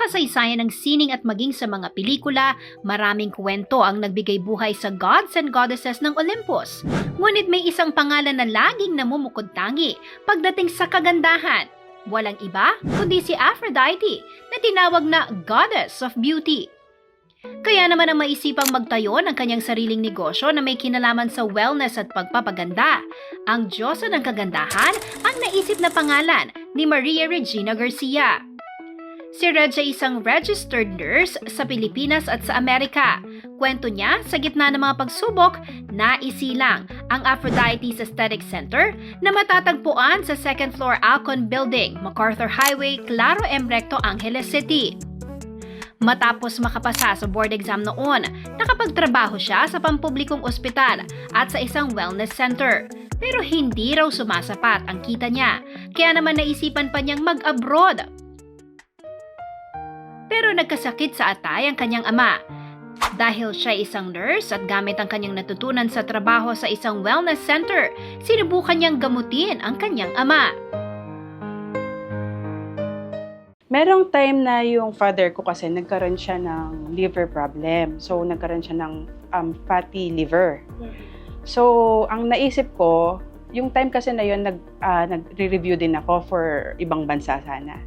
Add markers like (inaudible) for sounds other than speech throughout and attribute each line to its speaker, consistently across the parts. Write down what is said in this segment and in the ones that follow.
Speaker 1: kasaysayan ng sining at maging sa mga pelikula, maraming kwento ang nagbigay buhay sa gods and goddesses ng Olympus. Ngunit may isang pangalan na laging namumukod tangi pagdating sa kagandahan. Walang iba kundi si Aphrodite na tinawag na Goddess of Beauty. Kaya naman ang maisipang magtayo ng kanyang sariling negosyo na may kinalaman sa wellness at pagpapaganda. Ang Diyosa ng kagandahan ang naisip na pangalan ni Maria Regina Garcia. Si Reg ay isang registered nurse sa Pilipinas at sa Amerika. Kwento niya, sa gitna ng mga pagsubok, naisilang ang Aphrodite's Aesthetic Center na matatagpuan sa second floor Alcon Building, MacArthur Highway, Claro M. Recto, Angeles City. Matapos makapasa sa board exam noon, nakapagtrabaho siya sa pampublikong ospital at sa isang wellness center. Pero hindi raw sumasapat ang kita niya, kaya naman naisipan pa niyang mag-abroad. Pero nagkasakit sa atay ang kanyang ama. Dahil siya isang nurse at gamit ang kanyang natutunan sa trabaho sa isang wellness center, sinubukan niyang gamutin ang kanyang ama.
Speaker 2: Merong time na yung father ko kasi nagkaroon siya ng liver problem. So, nagkaroon siya ng um, fatty liver. So, ang naisip ko, yung time kasi na yun, nag, ah, nagre-review din ako for ibang bansa sana.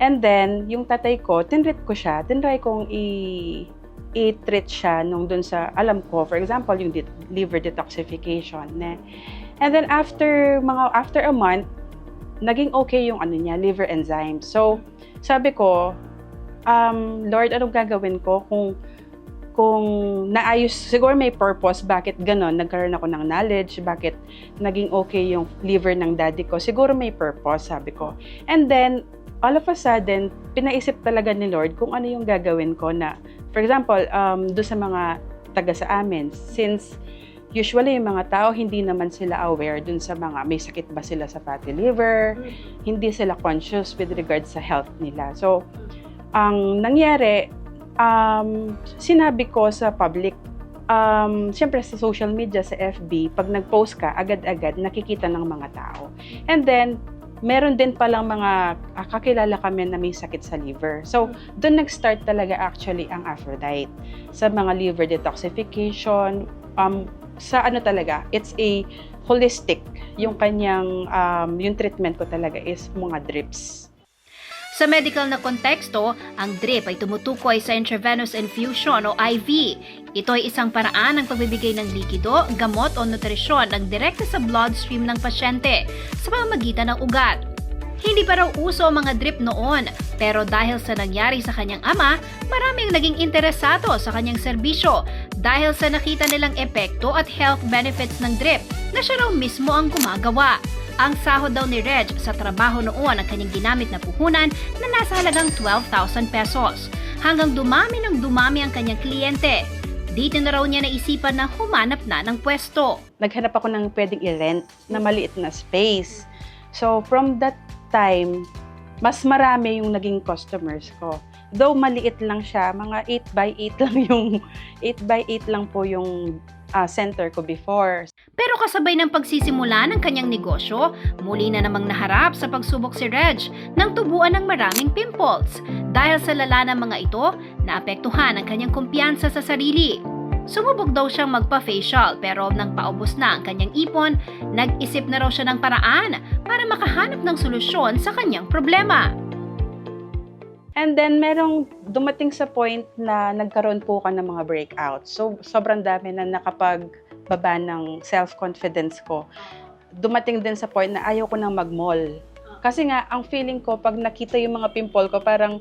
Speaker 2: And then, yung tatay ko, tinrit ko siya, tinry kong i- i-treat siya nung dun sa, alam ko, for example, yung det- liver detoxification. Ne? And then, after, mga, after a month, naging okay yung ano niya, liver enzymes. So, sabi ko, um, Lord, anong gagawin ko kung kung naayos, siguro may purpose, bakit ganon, nagkaroon ako ng knowledge, bakit naging okay yung liver ng daddy ko, siguro may purpose, sabi ko. And then, all of a sudden, pinaisip talaga ni Lord kung ano yung gagawin ko na, for example, um, do sa mga taga sa amin, since usually yung mga tao hindi naman sila aware dun sa mga may sakit ba sila sa fatty liver, hindi sila conscious with regards sa health nila. So, ang nangyari, um, sinabi ko sa public, um, siyempre sa social media, sa FB, pag nag-post ka, agad-agad nakikita ng mga tao. And then, meron din palang mga ah, kakilala kami na may sakit sa liver. So, doon nag-start talaga actually ang Aphrodite. Sa mga liver detoxification, um, sa ano talaga, it's a holistic. Yung kanyang, um, yung treatment ko talaga is mga drips.
Speaker 1: Sa medical na konteksto, ang drip ay tumutukoy sa intravenous infusion o IV. Ito ay isang paraan ng pagbibigay ng likido, gamot o nutrisyon ng direkta sa bloodstream ng pasyente sa pamamagitan ng ugat. Hindi pa raw uso ang mga drip noon, pero dahil sa nangyari sa kanyang ama, maraming naging interesado sa kanyang serbisyo dahil sa nakita nilang epekto at health benefits ng drip na siya raw mismo ang gumagawa. Ang sahod daw ni Reg sa trabaho noon ang kanyang ginamit na puhunan na nasa halagang 12,000 pesos. Hanggang dumami ng dumami ang kanyang kliyente. Dito na raw niya naisipan na humanap na ng pwesto.
Speaker 2: naghanap ako ng pwedeng i-rent na maliit na space. So, from that time, mas marami yung naging customers ko. Though maliit lang siya, mga 8 by 8 (laughs) lang yung 8 by 8 lang po yung ah, center ko before.
Speaker 1: Pero kasabay ng pagsisimula ng kanyang negosyo, muli na namang naharap sa pagsubok si Reg nang tubuan ng maraming pimples. Dahil sa lala ng mga ito, naapektuhan ang kanyang kumpiyansa sa sarili. Sumubok daw siyang magpa-facial pero nang paubos na ang kanyang ipon, nag-isip na raw siya ng paraan para makahanap ng solusyon sa kanyang problema.
Speaker 2: And then, merong dumating sa point na nagkaroon po ka ng mga breakouts. So, sobrang dami na nakapagbaba ng self-confidence ko. Dumating din sa point na ayaw ko nang mag-mall. Kasi nga, ang feeling ko, pag nakita yung mga pimple ko, parang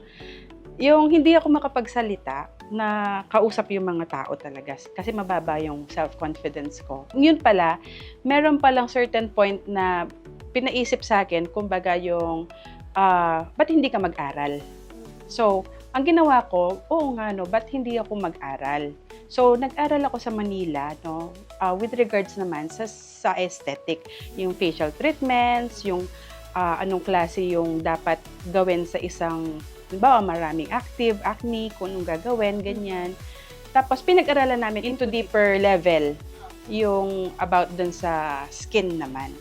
Speaker 2: yung hindi ako makapagsalita na kausap yung mga tao talaga. Kasi mababa yung self-confidence ko. Yun pala, meron palang certain point na pinaisip sa akin, kumbaga yung, ah, ba't hindi ka mag-aral? So, ang ginawa ko, oo nga no, ba't hindi ako mag-aral? So, nag-aral ako sa Manila, no, ah, with regards naman sa, sa aesthetic, yung facial treatments, yung ah, anong klase yung dapat gawin sa isang, halimbawa maraming active, acne, kung anong gagawin, ganyan. Tapos, pinag-aralan namin into deeper level yung about dun sa skin naman.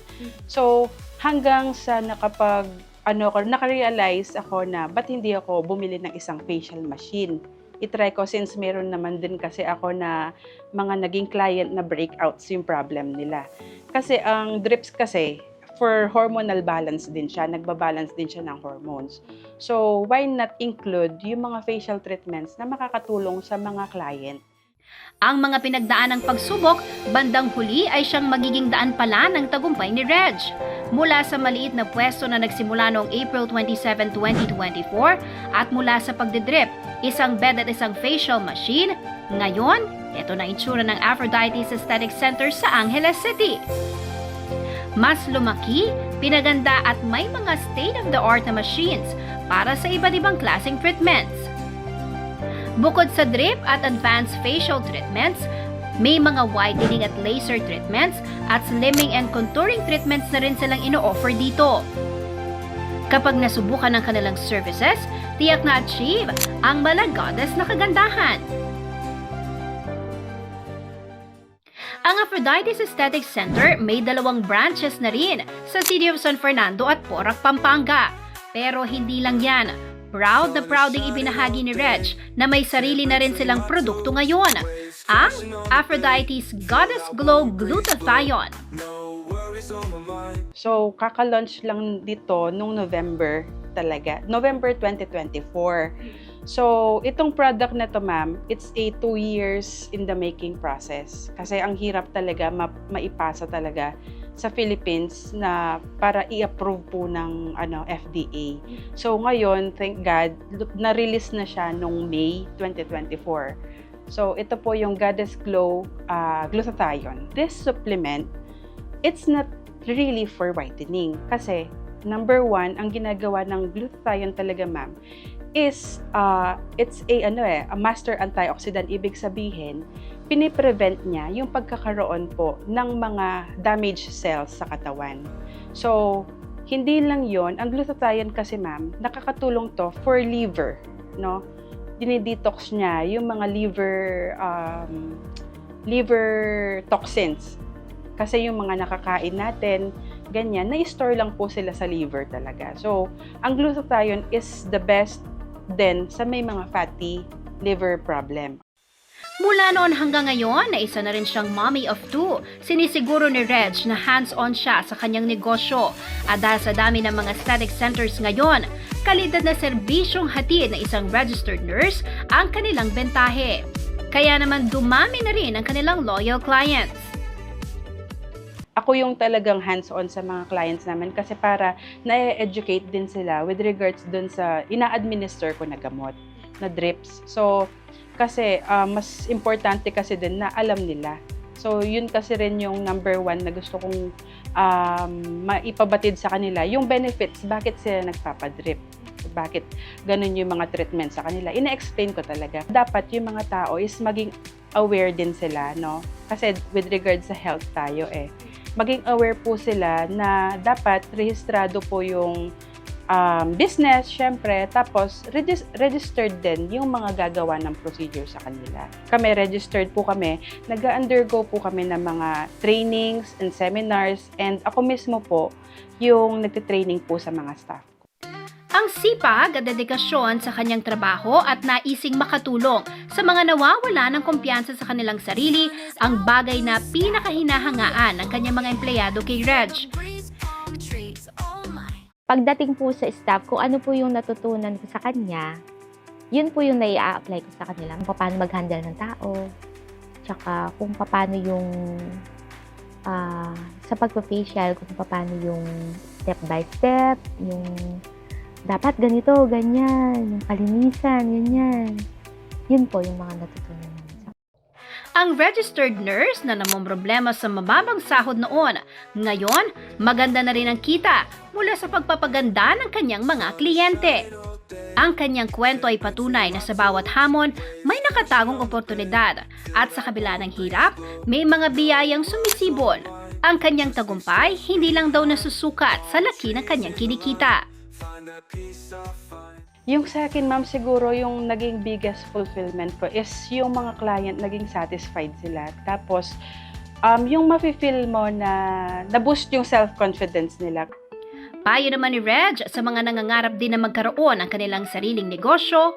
Speaker 2: So, hanggang sa nakapag ano ko, nakarealize ako na ba't hindi ako bumili ng isang facial machine. I-try ko since meron naman din kasi ako na mga naging client na breakouts yung problem nila. Kasi ang drips kasi, for hormonal balance din siya, nagbabalance din siya ng hormones. So, why not include yung mga facial treatments na makakatulong sa mga client?
Speaker 1: Ang mga pinagdaan ng pagsubok, bandang huli ay siyang magiging daan pala ng tagumpay ni Reg. Mula sa maliit na pwesto na nagsimula noong April 27, 2024 at mula sa pagdidrip, isang bed at isang facial machine, ngayon, ito na itsura ng Aphrodite's Aesthetic Center sa Angeles City. Mas lumaki, pinaganda at may mga state-of-the-art na machines para sa iba't ibang klaseng treatments. Bukod sa drip at advanced facial treatments, may mga whitening at laser treatments at slimming and contouring treatments na rin silang ino-offer dito. Kapag nasubukan ng kanilang services, tiyak na achieve ang malagodas na kagandahan. Ang Aphrodite's Aesthetic Center may dalawang branches na rin sa City of San Fernando at Porac, Pampanga. Pero hindi lang yan. Proud na proud ding ibinahagi ni Reg na may sarili na rin silang produkto ngayon. Ang Aphrodite's Goddess Glow Glutathione.
Speaker 2: So, kaka-launch lang dito nung November talaga. November 2024. So, itong product na to, ma'am, it's a two years in the making process. Kasi ang hirap talaga ma- maipasa talaga sa Philippines na para i-approve po ng ano FDA. So ngayon, thank God, na-release na siya nung May 2024. So ito po yung Goddess Glow uh, Glutathione. This supplement, it's not really for whitening. Kasi number one, ang ginagawa ng glutathione talaga ma'am, is uh, it's a ano eh, a master antioxidant ibig sabihin piniprevent niya yung pagkakaroon po ng mga damaged cells sa katawan. So, hindi lang yon ang glutathione kasi ma'am, nakakatulong to for liver, no? Dinidetox niya yung mga liver um, liver toxins. Kasi yung mga nakakain natin, ganyan, na-store lang po sila sa liver talaga. So, ang glutathione is the best din sa may mga fatty liver problem.
Speaker 1: Mula noon hanggang ngayon na isa na rin siyang mommy of two, sinisiguro ni Reg na hands-on siya sa kanyang negosyo. At dahil sa dami ng mga aesthetic centers ngayon, kalidad na serbisyong hatid ng isang registered nurse ang kanilang bentahe. Kaya naman dumami na rin ang kanilang loyal clients.
Speaker 2: ako yung talagang hands-on sa mga clients namin kasi para na-educate din sila with regards dun sa ina-administer ko na gamot, na drips. So, kasi ah, mas importante kasi din na alam nila. So, yun kasi rin yung number one na gusto kong um, maipabatid sa kanila. Yung benefits, bakit sila nagpapadrip. Bakit ganun yung mga treatment sa kanila. Ina-explain ko talaga. Dapat yung mga tao is maging aware din sila, no? Kasi with regards sa health tayo eh maging aware po sila na dapat rehistrado po yung um, business, syempre, tapos regis- registered din yung mga gagawa ng procedure sa kanila. Kami, registered po kami, nag-undergo po kami ng mga trainings and seminars, and ako mismo po yung nagtitraining po sa mga staff.
Speaker 1: Ang sipag at dedikasyon sa kanyang trabaho at naising makatulong sa mga nawawala ng kumpiyansa sa kanilang sarili ang bagay na pinakahinahangaan ng kanyang mga empleyado kay Reg.
Speaker 3: Pagdating po sa staff, kung ano po yung natutunan ko sa kanya, yun po yung nai-apply ko sa kanila. Kung paano mag-handle ng tao, tsaka kung paano yung ah, sa pagpa-facial, kung paano yung step by step, yung dapat ganito, ganyan, yung kalinisan, ganyan. Yun po yung mga natutunan
Speaker 1: Ang registered nurse na namang problema sa mababang sahod noon, ngayon maganda na rin ang kita mula sa pagpapaganda ng kanyang mga kliyente. Ang kanyang kwento ay patunay na sa bawat hamon may nakatagong oportunidad at sa kabila ng hirap may mga biyayang sumisibol. Ang kanyang tagumpay hindi lang daw nasusukat sa laki ng kanyang kinikita.
Speaker 2: Yung sa akin, ma'am, siguro yung naging biggest fulfillment ko is yung mga client naging satisfied sila. Tapos, um, yung mafe-feel mo na na-boost yung self-confidence nila.
Speaker 1: Payo naman ni Reg sa mga nangangarap din na magkaroon ng kanilang sariling negosyo,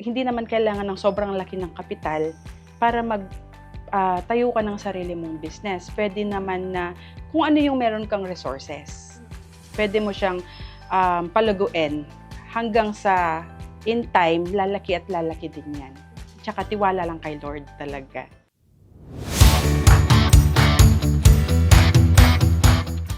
Speaker 2: Hindi naman kailangan ng sobrang laki ng kapital para mag ah, tayo ka ng sarili mong business. Pwede naman na kung ano yung meron kang resources. Pwede mo siyang um, palaguin hanggang sa in time, lalaki at lalaki din yan. Tsaka tiwala lang kay Lord talaga.